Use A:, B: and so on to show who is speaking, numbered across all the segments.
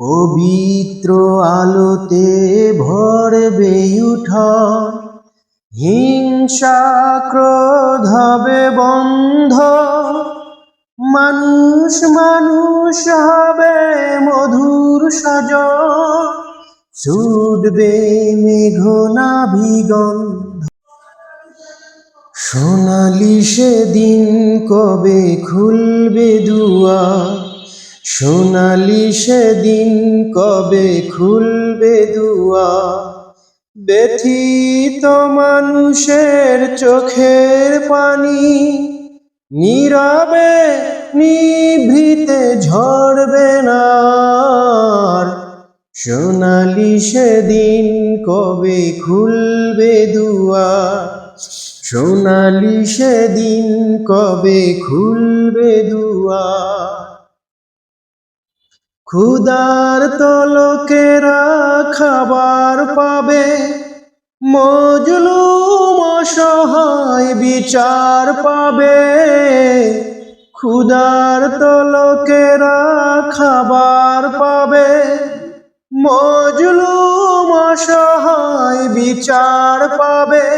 A: পবিত্র আলোতে ভরবে উঠন। হিংসা ক্রোধ হবে বন্ধ। মানুষ মানুষ হবে মধুর সজ ছুটবে মেঘনাভিগন্ধ। সোনালি সেদিন কবে খুলবে দুয়া সোনালি সেদিন কবে খুলবে দুয়া? ব্যথিত মানুষের চোখের পানি নীরবে নিভৃতে ঝরবে না। সোনালি সেদিন কবে খুলবে দুয়া? সোনালি সেদিন কবে খুলবে দুয়া? ক্ষুদার তলকেরা খাবার পাবে। মজলুম অসহায় বিচার পাবে। ক্ষুদার তলকেরা খাবার পাবে। মজলুম অসহায় বিচার পাবে।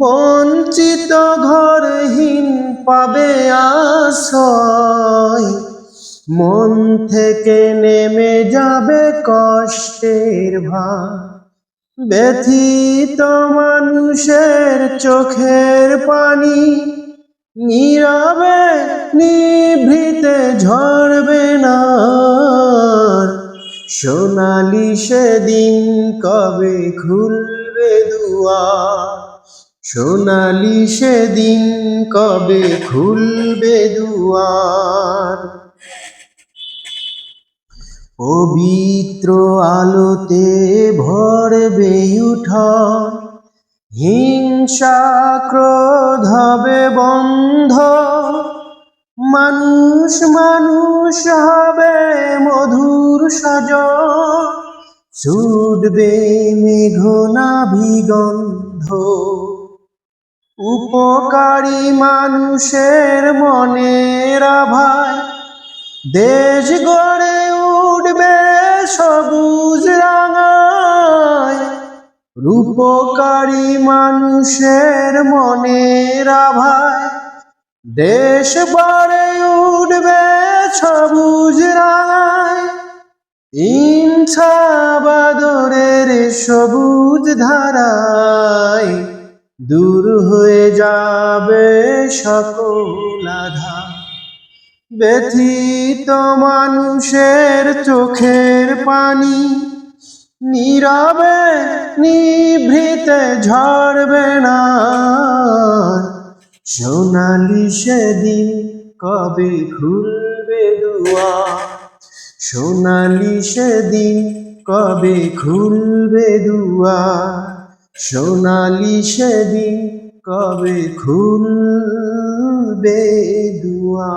A: বঞ্চিত ঘরহীন পাবে আশ্রয় মন থেকে নেমে যাবে কষ্টের ভার। ব্যথিত মানুষের চোখের পানি নীরবে নিভৃতে ঝরবে না। সোনালি সেদিন কবে খুলবে দুয়ার? সোনালি সেদিন কবে খুলবে দুয়ার? পবিত্র আলোতে ভরবে উঠন। হিংসা ক্রোধ হবে বন্ধ। মানুষ মানুষ হবে মধুর সজ ছুটবে মেঘনাভিগন্ধ। উপকারী মানুষের মনের আভায় দেশ গড়ে সবুজ রাঙায়, রূপকারী মানুষের মনের আভায়। দেশ গড়ে উঠবে সবুজ রাঙায় ইনসা বাদরের সবুজ ধারায়। দূর হয়ে যাবে সকল আধার। ব্যথিত মানুষের চোখের পানি নীরবে, নিভৃতে ঝরবে না। সোনালি সেদিন কবে খুলবে দুয়া সোনালি সেদিন কবে খুলবে দুয়া সোনালি সেদিন কবে খুলবে দুয়া।